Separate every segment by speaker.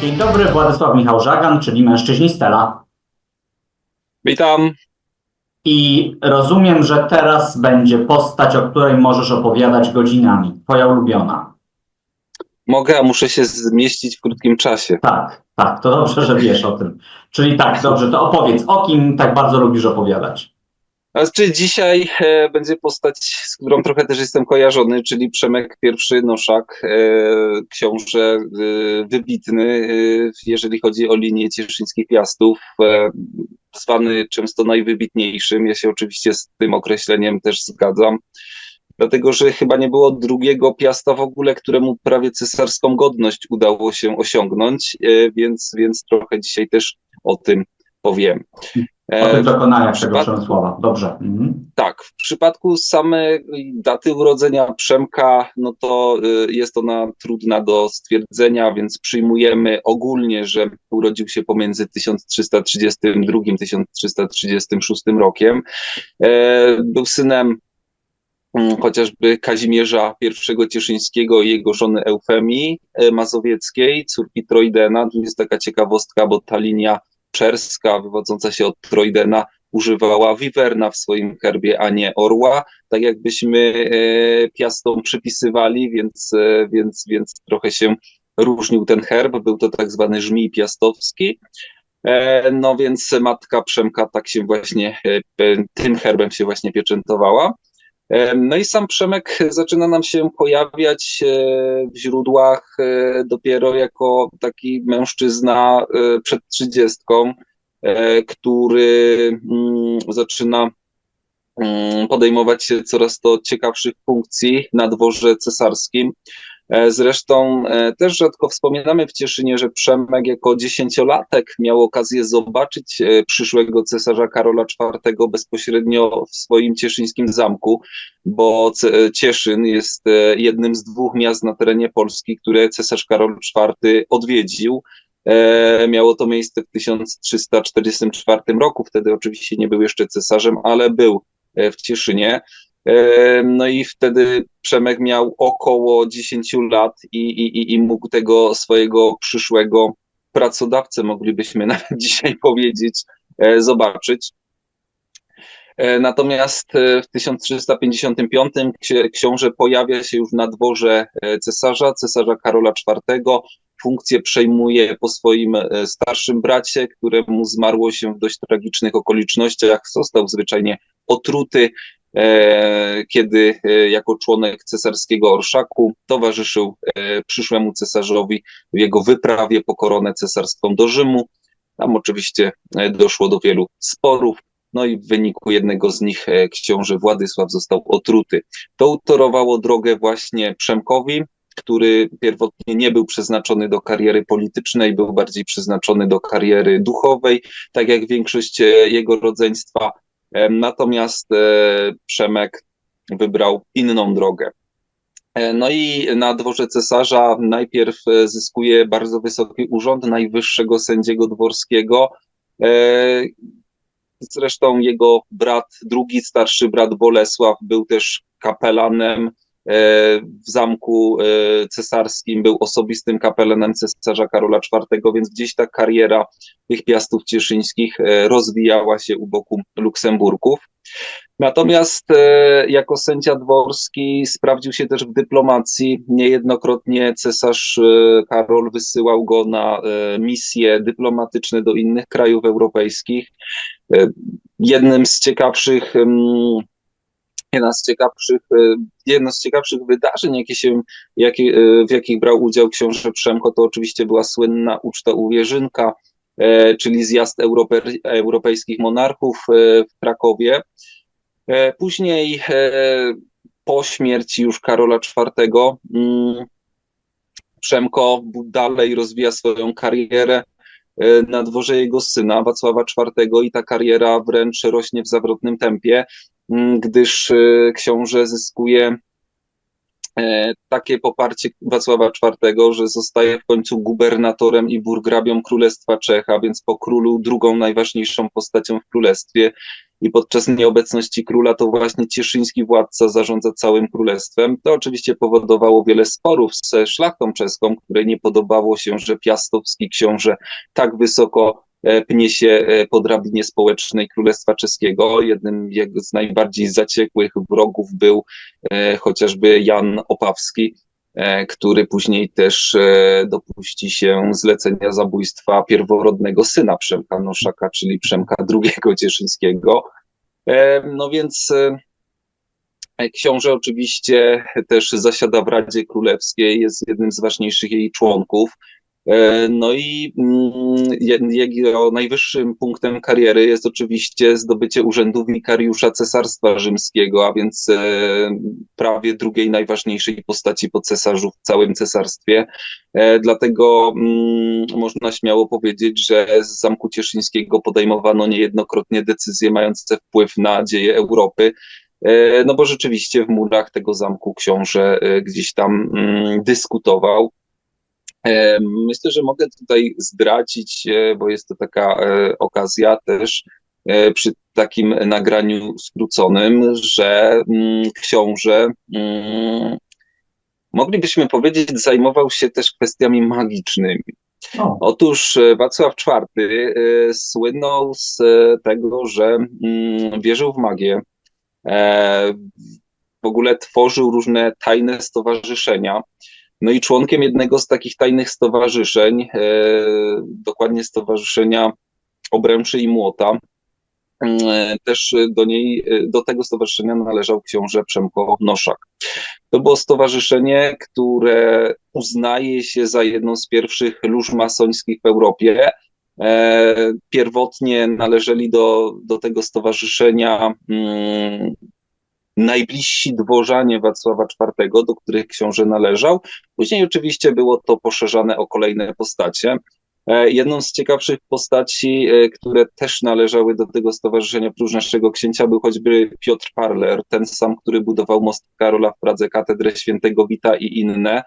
Speaker 1: Dzień dobry, Władysław Michał Żagan, czyli mężczyźni Stella.
Speaker 2: Witam.
Speaker 1: I rozumiem, że teraz będzie postać, o której możesz opowiadać godzinami. Twoja ulubiona.
Speaker 2: Mogę, a muszę się zmieścić w krótkim czasie.
Speaker 1: Tak, tak, to dobrze, że wiesz o tym. Czyli tak, dobrze, to opowiedz, o kim tak bardzo lubisz opowiadać.
Speaker 2: Znaczy dzisiaj e, będzie postać, z którą trochę też jestem kojarzony, czyli Przemek I Noszak, e, książę e, wybitny, jeżeli chodzi o linię cieszyńskich piastów, zwany często najwybitniejszym. Ja się oczywiście z tym określeniem też zgadzam, dlatego że chyba nie było drugiego piasta w ogóle, któremu prawie cesarską godność udało się osiągnąć, więc, więc trochę dzisiaj też o tym powiem.
Speaker 1: O dokonaniach
Speaker 2: w
Speaker 1: tego
Speaker 2: przypad-
Speaker 1: Przemysława. Dobrze. Mhm.
Speaker 2: Tak, w przypadku samej daty urodzenia Przemka, no to y, jest ona trudna do stwierdzenia, więc przyjmujemy ogólnie, że urodził się pomiędzy 1332 1336 rokiem. E, Był synem mm, chociażby Kazimierza I Cieszyńskiego i jego żony Eufemii e, Mazowieckiej, córki Trojdena. Tu jest taka ciekawostka, bo ta linia czerska wywodząca się od Trojdena używała wiwerna w swoim herbie, a nie orła, tak jakbyśmy e, piastom przypisywali, więc, e, więc, więc trochę się różnił ten herb, był to tak zwany żmij piastowski. E, No więc matka Przemka tak się właśnie, tym herbem się właśnie pieczętowała. No i sam Przemek zaczyna nam się pojawiać e, w źródłach e, dopiero jako taki mężczyzna e, przed trzydziestką, który mm, zaczyna mm, podejmować się coraz to ciekawszych funkcji na dworze cesarskim. E, Zresztą e, też rzadko wspominamy w Cieszynie, że Przemek jako dziesięciolatek miał okazję zobaczyć e, przyszłego cesarza Karola IV bezpośrednio w swoim cieszyńskim zamku, bo Cieszyn jest jednym z dwóch miast na terenie Polski, które cesarz Karol IV odwiedził. Miało to miejsce w 1344 roku, wtedy oczywiście nie był jeszcze cesarzem, ale był w Cieszynie. E, No i wtedy Przemek miał około 10 lat i, i, i mógł tego swojego przyszłego pracodawcę, moglibyśmy nawet dzisiaj powiedzieć, e, zobaczyć. E, Natomiast w 1355 ksi- książę pojawia się już na dworze cesarza, cesarza Karola IV. Funkcję przejmuje po swoim starszym bracie, któremu zmarło się w dość tragicznych okolicznościach. Został zwyczajnie otruty, kiedy e, jako członek cesarskiego orszaku towarzyszył e, przyszłemu cesarzowi w jego wyprawie po koronę cesarską do Rzymu. Tam oczywiście e, doszło do wielu sporów, no i w wyniku jednego z nich e, książę Władysław został otruty. To utorowało drogę właśnie Przemkowi, który pierwotnie nie był przeznaczony do kariery politycznej, był bardziej przeznaczony do kariery duchowej, tak jak większość e, jego rodzeństwa. E, Natomiast e, Przemek wybrał inną drogę. E, No i na dworze cesarza najpierw zyskuje bardzo wysoki urząd najwyższego sędziego dworskiego. Zresztą jego brat, drugi starszy brat Bolesław był też kapelanem w zamku e, cesarskim, był osobistym kapelanem cesarza Karola IV, więc gdzieś ta kariera tych piastów cieszyńskich e, rozwijała się u boku Luksemburków. Natomiast e, jako sędzia dworski sprawdził się też w dyplomacji. Niejednokrotnie cesarz e, Karol wysyłał go na e, misje dyplomatyczne do innych krajów europejskich. E, Jednym z ciekawszych, em, jedna z ciekawszych, e, jedno z ciekawszych wydarzeń, jakie się, jakie, e, w jakich brał udział książę Przemko, to oczywiście była słynna uczta u Wierzynka, e, czyli zjazd Europe, europejskich monarchów w Krakowie. Później, po śmierci już Karola IV, mm, Przemko dalej rozwija swoją karierę na dworze jego syna Wacława IV i ta kariera wręcz rośnie w zawrotnym tempie, gdyż e, książę zyskuje e, takie poparcie Wacława IV, że zostaje w końcu gubernatorem i burgrabią Królestwa Czech, a więc po królu drugą najważniejszą postacią w królestwie. I podczas nieobecności króla to właśnie cieszyński władca zarządza całym królestwem. To oczywiście powodowało wiele sporów ze szlachtą czeską, której nie podobało się, że piastowski książę tak wysoko pnie się e, po drabinie społecznej Królestwa Czeskiego. Jednym z najbardziej zaciekłych wrogów był e, chociażby Jan Opawski, e, który później też e, dopuści się zlecenia zabójstwa pierworodnego syna Przemka Noszaka, czyli Przemka II Cieszyńskiego. E, No więc e, książę oczywiście też zasiada w Radzie Królewskiej, jest jednym z ważniejszych jej członków. E, No i mm, je- jego najwyższym punktem kariery jest oczywiście zdobycie urzędu wikariusza Cesarstwa Rzymskiego, a więc e, prawie drugiej najważniejszej postaci po cesarzu w całym cesarstwie. E, Dlatego mm, można śmiało powiedzieć, że z Zamku Cieszyńskiego podejmowano niejednokrotnie decyzje mające wpływ na dzieje Europy. No bo rzeczywiście w murach tego zamku książę gdzieś tam mm, dyskutował. Myślę, że mogę tutaj zdradzić, bo jest to taka e, okazja też e, przy takim nagraniu skróconym, że mm, książę, mm, moglibyśmy powiedzieć, zajmował się też kwestiami magicznymi.
Speaker 1: O,
Speaker 2: Otóż e, Wacław IV słynął z tego, że mm, wierzył w magię. W ogóle tworzył różne tajne stowarzyszenia. No i członkiem jednego z takich tajnych stowarzyszeń, e, dokładnie Stowarzyszenia Obręczy i Młota, e, też do niej, e, do tego stowarzyszenia należał książę Przemko Noszak. To było stowarzyszenie, które uznaje się za jedną z pierwszych lóż masońskich w Europie. Pierwotnie należeli do, do tego stowarzyszenia mm, najbliżsi dworzanie Wacława IV, do których książę należał. Później oczywiście było to poszerzane o kolejne postacie. E, Jedną z ciekawszych postaci, e, które też należały do tego stowarzyszenia prócz naszego księcia, był choćby Piotr Parler, ten sam, który budował most Karola w Pradze, katedrę świętego Wita i inne.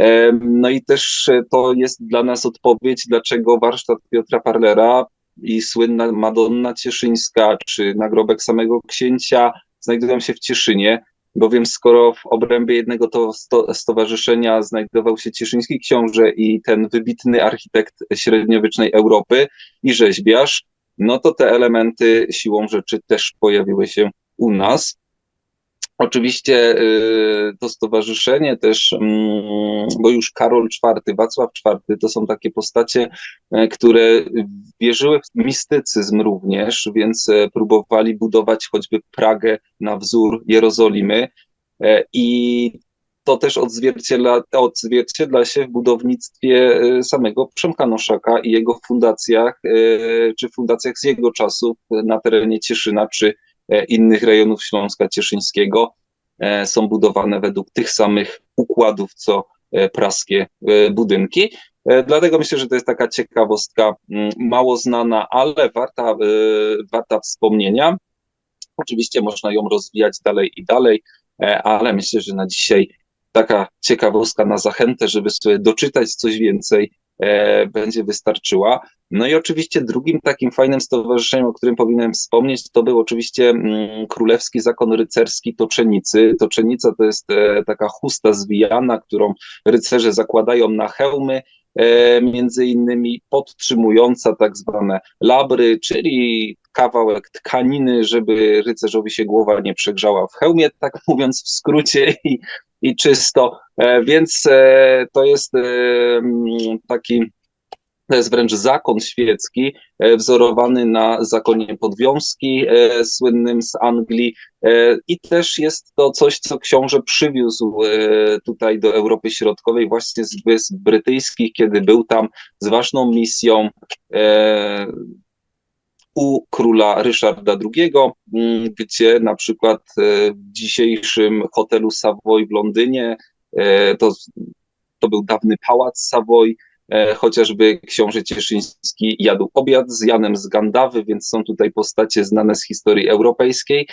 Speaker 2: E, No i też to jest dla nas odpowiedź, dlaczego warsztat Piotra Parlera i słynna Madonna Cieszyńska, czy nagrobek samego księcia znajdują się w Cieszynie, bowiem skoro w obrębie jednego to sto, stowarzyszenia znajdował się cieszyński książę i ten wybitny architekt średniowiecznej Europy i rzeźbiarz, no to te elementy siłą rzeczy też pojawiły się u nas. Oczywiście y, to stowarzyszenie też, mm, bo już Karol IV, Wacław IV to są takie postacie, e, które wierzyły w mistycyzm również, więc e, próbowali budować choćby Pragę na wzór Jerozolimy E, i to też odzwierciedla, odzwierciedla się w budownictwie samego Przemka Noszaka i jego fundacjach, czy fundacjach z jego czasów na terenie Cieszyna, czy innych rejonów Śląska Cieszyńskiego e, są budowane według tych samych układów, co e, praskie e, budynki. E, Dlatego myślę, że to jest taka ciekawostka, mm, mało znana, ale warta, e, warta wspomnienia. Oczywiście można ją rozwijać dalej i dalej, e, ale myślę, że na dzisiaj taka ciekawostka na zachętę, żeby sobie doczytać coś więcej, e, będzie wystarczyła. No i oczywiście drugim takim fajnym stowarzyszeniem, o którym powinienem wspomnieć, to był oczywiście mm, Królewski Zakon Rycerski Toczenicy. Toczenica to jest e, taka chusta zwijana, którą rycerze zakładają na hełmy, e, między innymi podtrzymująca tak zwane labry, czyli kawałek tkaniny, żeby rycerzowi się głowa nie przegrzała w hełmie, tak mówiąc w skrócie i, i czysto. E, Więc e, to jest e, taki to jest wręcz zakon świecki, wzorowany na zakonie Podwiązki, słynnym z Anglii. I też jest to coś, co książę przywiózł tutaj do Europy Środkowej, właśnie z Wysp Brytyjskich, kiedy był tam z ważną misją u króla Ryszarda II, m, gdzie na przykład e, w dzisiejszym hotelu Savoy w Londynie, e, to, to był dawny pałac Savoy, E, chociażby książę Cieszyński jadł obiad z Janem z Gandawy, więc są tutaj postacie znane z historii europejskiej,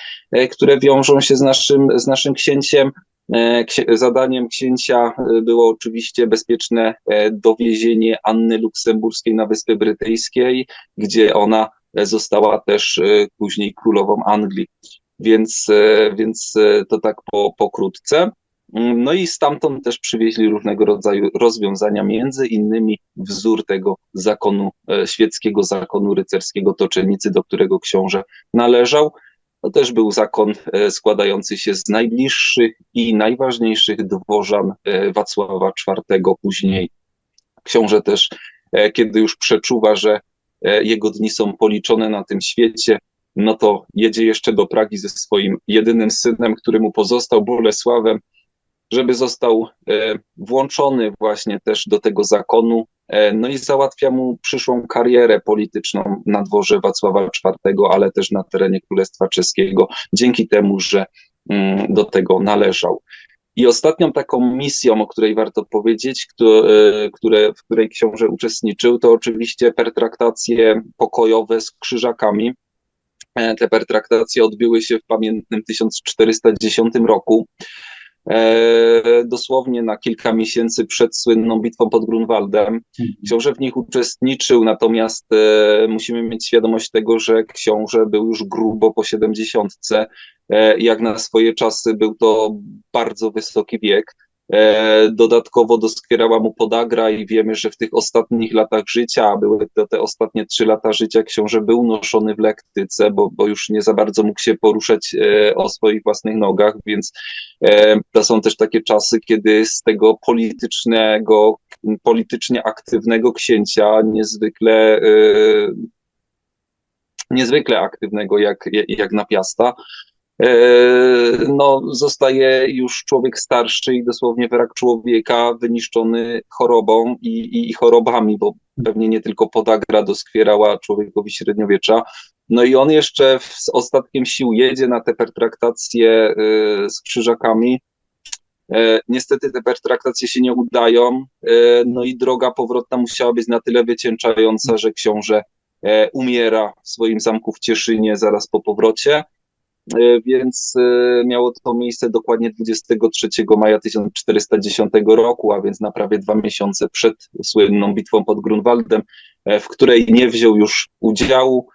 Speaker 2: które wiążą się z naszym, z naszym księciem. Ksi- Zadaniem księcia było oczywiście bezpieczne dowiezienie Anny Luksemburskiej na Wyspy Brytyjskiej, gdzie ona została też e, później królową Anglii. Więc, e, więc e, to tak po, pokrótce. Mm, No i stamtąd też przywieźli różnego rodzaju rozwiązania, między innymi wzór tego zakonu, świeckiego zakonu rycerskiego toczenicy, do którego książę należał. To też był zakon składający się z najbliższych i najważniejszych dworzan Wacława IV później. Książę też, kiedy już przeczuwa, że jego dni są policzone na tym świecie, no to jedzie jeszcze do Pragi ze swoim jedynym synem, który mu pozostał, Bolesławem, żeby został e, włączony właśnie też do tego zakonu, e, no i załatwia mu przyszłą karierę polityczną na dworze Wacława IV, ale też na terenie Królestwa Czeskiego, dzięki temu, że mm, do tego należał. I ostatnią taką misją, o której warto powiedzieć, e, które, w której książę uczestniczył, to oczywiście pertraktacje pokojowe z krzyżakami. E, Te pertraktacje odbyły się w pamiętnym 1410 roku dosłownie na kilka miesięcy przed słynną bitwą pod Grunwaldem. Książę w nich uczestniczył, natomiast e, musimy mieć świadomość tego, że książę był już grubo po siedemdziesiątce. E, jak na swoje czasy był to bardzo wysoki wiek. E, dodatkowo doskwierała mu podagra i wiemy, że w tych ostatnich latach życia, były to te ostatnie trzy lata życia, książę był noszony w lektyce, bo, bo już nie za bardzo mógł się poruszać e, o swoich własnych nogach, więc e, to są też takie czasy, kiedy z tego politycznego, politycznie aktywnego księcia, niezwykle, niezwykle aktywnego jak, jak na piasta, no, zostaje już człowiek starszy i dosłownie wrak człowieka wyniszczony chorobą i, i, i chorobami, bo pewnie nie tylko podagra doskwierała człowiekowi średniowiecza. No i on jeszcze w- z ostatkiem sił jedzie na te pertraktacje e, z krzyżakami. E, Niestety te pertraktacje się nie udają, e, no i droga powrotna musiała być na tyle wycieńczająca, że książę e, umiera w swoim zamku w Cieszynie zaraz po powrocie. E, Więc e, miało to miejsce dokładnie 23 maja 1410 roku, a więc na prawie dwa miesiące przed słynną bitwą pod Grunwaldem, e, w której nie wziął już udziału.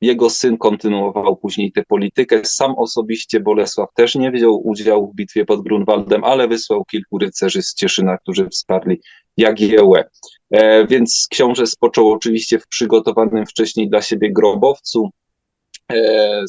Speaker 2: Jego syn kontynuował później tę politykę. Sam osobiście Bolesław też nie wziął udziału w bitwie pod Grunwaldem, ale wysłał kilku rycerzy z Cieszyna, którzy wsparli Jagiełłę. E, Więc książę spoczął oczywiście w przygotowanym wcześniej dla siebie grobowcu,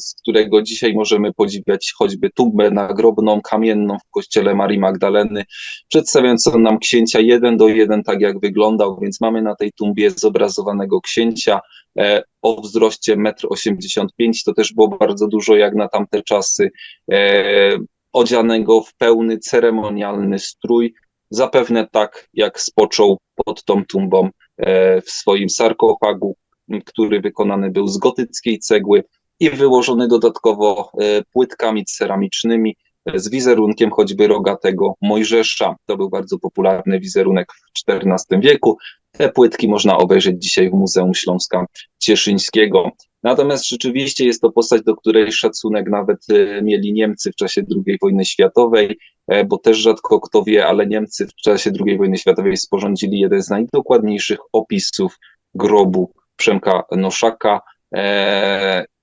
Speaker 2: z którego dzisiaj możemy podziwiać choćby tumbę nagrobną, kamienną w kościele Marii Magdaleny, przedstawiającą nam księcia jeden do jeden, tak jak wyglądał, więc mamy na tej tumbie zobrazowanego księcia e, o wzroście 1,85 m, to też było bardzo dużo jak na tamte czasy, e, odzianego w pełny ceremonialny strój, zapewne tak jak spoczął pod tą tumbą e, w swoim sarkofagu, który wykonany był z gotyckiej cegły i wyłożony dodatkowo e, płytkami ceramicznymi e, z wizerunkiem choćby rogatego Mojżesza. To był bardzo popularny wizerunek w XIV wieku. Te płytki można obejrzeć dzisiaj w Muzeum Śląska Cieszyńskiego. Natomiast rzeczywiście jest to postać, do której szacunek nawet e, mieli Niemcy w czasie II wojny światowej, bo też rzadko kto wie, ale Niemcy w czasie II wojny światowej sporządzili jeden z najdokładniejszych opisów grobu Przemka Noszaka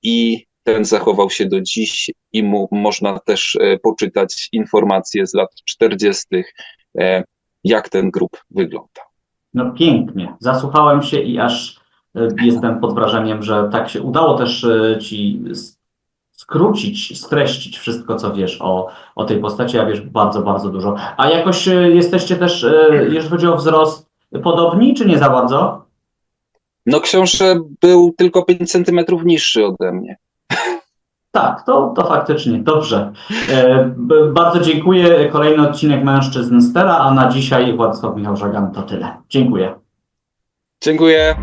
Speaker 2: i ten zachował się do dziś i mu można też e, poczytać informacje z lat 40., e, jak ten grób wygląda.
Speaker 1: No pięknie. Zasłuchałem się i aż e, jestem pod wrażeniem, że tak się udało też e, ci skrócić, streścić wszystko, co wiesz o, o tej postaci, a wiesz bardzo, bardzo dużo. A jakoś e, jesteście też, e, jeżeli chodzi o wzrost, podobni, czy nie za bardzo?
Speaker 2: No książę był tylko 5 centymetrów niższy ode mnie.
Speaker 1: Tak, to, to faktycznie. Dobrze. E, bardzo dziękuję. Kolejny odcinek Mężczyzn z Tera, a na dzisiaj Władysław Michał Żagan to tyle. Dziękuję.
Speaker 2: Dziękuję.